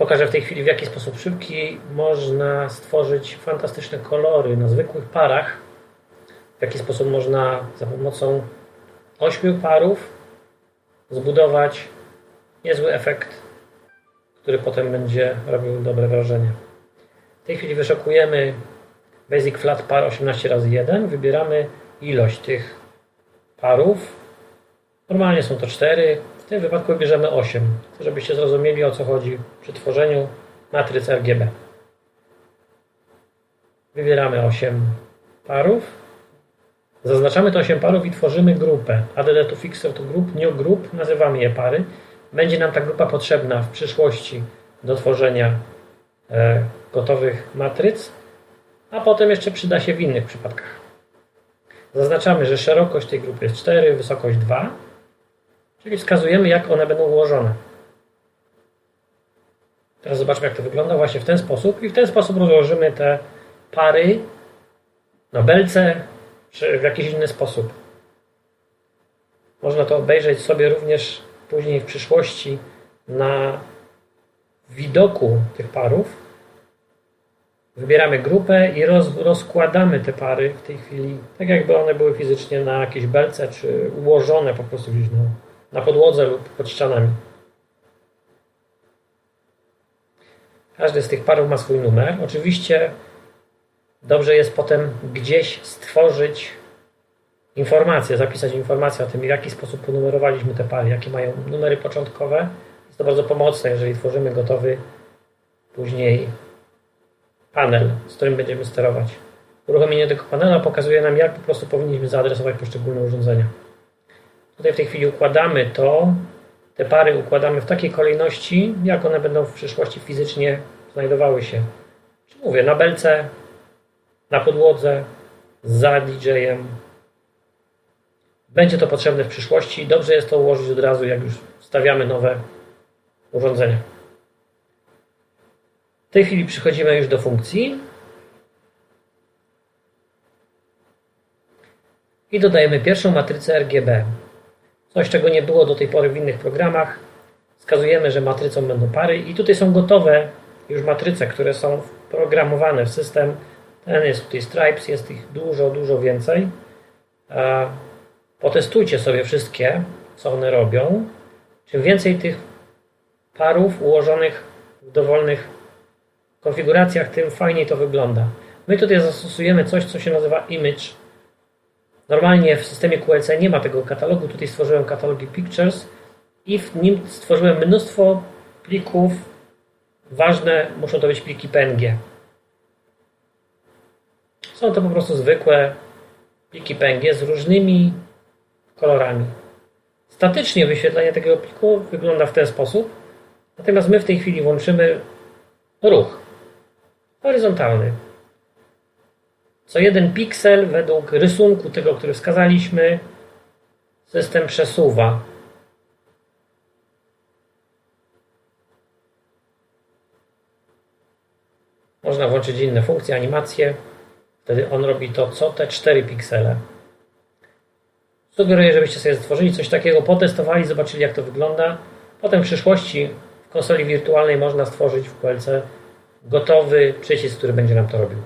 Pokażę w tej chwili, w jaki sposób szybki można stworzyć fantastyczne kolory na zwykłych parach. W jaki sposób można za pomocą ośmiu parów zbudować niezły efekt, który potem będzie robił dobre wrażenie. W tej chwili wyszukujemy Basic Flat Par 18 razy 1 Wybieramy ilość tych parów. Normalnie są to 4, w tym wypadku wybierzemy 8, żebyście zrozumieli o co chodzi przy tworzeniu matryc RGB. Wybieramy 8 parów. Zaznaczamy te 8 parów i tworzymy grupę. add to fixer to group, new group, nazywamy je pary. Będzie nam ta grupa potrzebna w przyszłości do tworzenia e, gotowych matryc, a potem jeszcze przyda się w innych przypadkach. Zaznaczamy, że szerokość tej grupy jest 4, wysokość 2, czyli wskazujemy, jak one będą ułożone. Teraz zobaczmy, jak to wygląda właśnie w ten sposób i w ten sposób rozłożymy te pary na belce czy w jakiś inny sposób. Można to obejrzeć sobie również później w przyszłości na widoku tych parów. Wybieramy grupę i roz, rozkładamy te pary w tej chwili, tak jakby one były fizycznie na jakiejś belce, czy ułożone po prostu gdzieś na, na podłodze lub pod ścianami. Każdy z tych parów ma swój numer. Oczywiście dobrze jest potem gdzieś stworzyć informację, zapisać informację o tym, w jaki sposób ponumerowaliśmy te pary, jakie mają numery początkowe. Jest to bardzo pomocne, jeżeli tworzymy gotowy później panel, z którym będziemy sterować. Uruchomienie tego panela pokazuje nam, jak po prostu powinniśmy zaadresować poszczególne urządzenia. Tutaj w tej chwili układamy to, te pary układamy w takiej kolejności, jak one będą w przyszłości fizycznie znajdowały się. Czyli mówię, na belce, na podłodze, za DJ-em. Będzie to potrzebne w przyszłości. Dobrze jest to ułożyć od razu, jak już stawiamy nowe urządzenia. W tej chwili przechodzimy już do funkcji. I dodajemy pierwszą matrycę RGB. Coś, czego nie było do tej pory w innych programach. Wskazujemy, że matrycą będą pary i tutaj są gotowe już matryce, które są wprogramowane w system. Ten jest tutaj Stripes, jest ich dużo, dużo więcej. Potestujcie sobie wszystkie, co one robią. Czym więcej tych parów ułożonych w dowolnych konfiguracjach, tym fajniej to wygląda. My tutaj zastosujemy coś, co się nazywa image. Normalnie w systemie QLC nie ma tego katalogu. Tutaj stworzyłem katalogi Pictures i w nim stworzyłem mnóstwo plików. Ważne muszą to być pliki PNG. Są to po prostu zwykłe pliki PNG z różnymi kolorami. Statycznie wyświetlenie takiego pliku wygląda w ten sposób. Natomiast my w tej chwili włączymy ruch horyzontalny. Co jeden piksel według rysunku tego, który wskazaliśmy, system przesuwa. Można włączyć inne funkcje, animacje. Wtedy on robi to co te 4 piksele. Sugeruję, żebyście sobie stworzyli coś takiego, potestowali, zobaczyli jak to wygląda. Potem w przyszłości w konsoli wirtualnej można stworzyć w QLC gotowy przycisk, który będzie nam to robił.